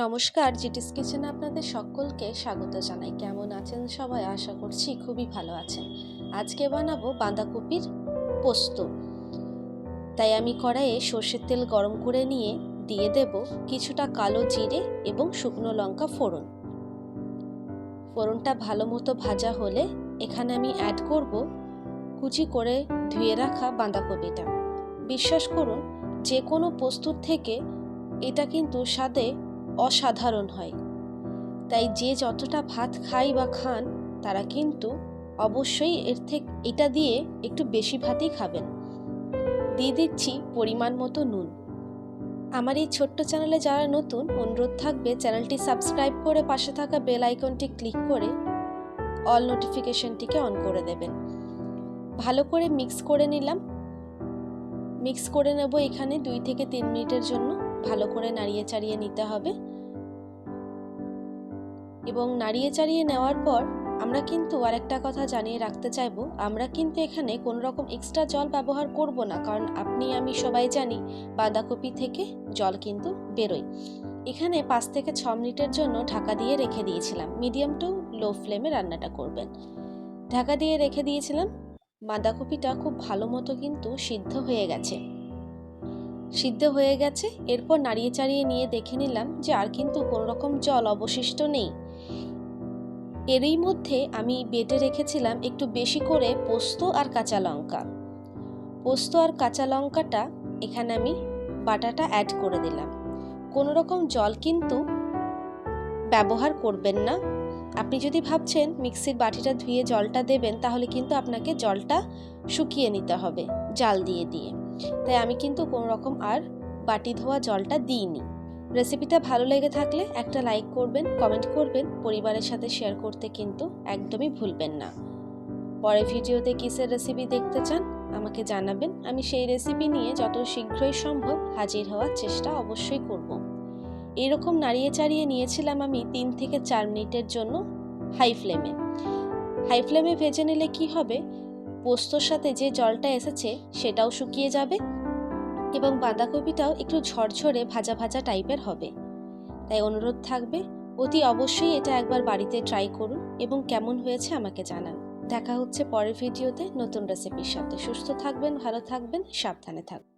নমস্কার, জিটিস কিচেনে আপনাদের সকলকে স্বাগত জানাই। কেমন আছেন সবাই? আশা করছি খুবই ভালো আছেন। আজকে বানাবো বাঁধাকপির পোস্ত। তাই আমি কড়াইয়ে সর্ষের তেল গরম করে নিয়ে দিয়ে দেব কিছুটা কালো জিরে এবং শুকনো লঙ্কা ফোড়ন। ফোড়নটা ভালো মতো ভাজা হলে এখানে আমি অ্যাড করব কুচি করে ধুয়ে রাখা বাঁধাকপিটা। বিশ্বাস করুন যে কোনো পোস্তুর থেকে এটা কিন্তু স্বাদে অসাধারণ হয়। তাই যে যতটা ভাত খাই বা খান, তারা কিন্তু অবশ্যই এর থেকে, এটা দিয়ে একটু বেশি ভাতই খাবেন। দিয়ে দিচ্ছি পরিমাণ মতো নুন। আমার এই ছোট্ট চ্যানেলে যারা নতুন, অনুরোধ থাকবে চ্যানেলটি সাবস্ক্রাইব করে পাশে থাকা বেল আইকনটি ক্লিক করে অল নোটিফিকেশনটিকে অন করে দেবেন। ভালো করে মিক্স করে নিলাম। মিক্স করে নেব এখানে দুই থেকে তিন মিনিটের জন্য। ভালো করে নাড়িয়ে চাড়িয়ে নিতে হবে। এবং নাড়িয়ে চাড়িয়ে নেওয়ার পর আমরা কিন্তু আরেকটা কথা জানিয়ে রাখতে চাইব। আমরা কিন্তু এখানে কোনো রকম এক্সট্রা জল ব্যবহার করব না, কারণ আপনি, আমি সবাই জানি বাঁধাকপি থেকে জল কিন্তু বেরোয়। এখানে পাঁচ থেকে ছ মিনিটের জন্য ঢাকা দিয়ে রেখে দিয়েছিলাম। মিডিয়াম টু লো ফ্লেমে রান্নাটা করবেন। ঢাকা দিয়ে রেখে দিয়েছিলাম। বাঁধাকপিটা খুব ভালো মতো কিন্তু সিদ্ধ হয়ে গেছে। সিদ্ধ হয়ে গেছে, এরপর নাড়িয়ে চাড়িয়ে নিয়ে দেখে নিলাম যে আর কিন্তু কোনো রকম জল অবশিষ্ট নেই। এরই মধ্যে আমি বেটে রেখেছিলাম একটু বেশি করে পোস্ত আর কাঁচা লঙ্কা। পোস্ত আর কাঁচা লঙ্কাটা এখানে আমি বাটাটা অ্যাড করে দিলাম। কোনো রকম জল কিন্তু ব্যবহার করবেন না। আপনি যদি ভাবছেন মিক্সির বাটিটা ধুয়ে জলটা দেবেন, তাহলে কিন্তু আপনাকে জলটা শুকিয়ে নিতে হবে, জাল দিয়ে দিয়ে। তাই আমি কিন্তু কোনো রকম আর বাটি ধোয়া জলটা দিইনি। রেসিপিটা ভালো লেগে থাকলে একটা লাইক করবেন, কমেন্ট করবেন, পরিবারের সাথে শেয়ার করতে কিন্তু একদমই ভুলবেন না। পরে ভিডিওতে কিসের রেসিপি দেখতে চান, আমাকে জানাবেন। আমি সেই রেসিপি নিয়ে যত শীঘ্রই সম্ভব হাজির হওয়ার চেষ্টা অবশ্যই করব। এরকম নাড়িয়ে চাড়িয়ে নিয়েছিলাম আমি তিন থেকে চার মিনিটের জন্য হাই ফ্লেমে। হাই ফ্লেমে ভেজে নিলে কি হবে? পোস্তর সাথে যে জলটা এসেছে সেটাও শুকিয়ে যাবে এবং বাঁধাকপিটাও একটু ঝরঝরে ভাজা ভাজা টাইপের হবে। তাই অনুরোধ থাকবে, অতি অবশ্যই এটা একবার বাড়িতে ট্রাই করুন এবং কেমন হয়েছে আমাকে জানান। দেখা হচ্ছে পরের ভিডিওতে নতুন রেসিপির সাথে। সুস্থ থাকবেন, ভালো থাকবেন, সাবধানে থাকবেন।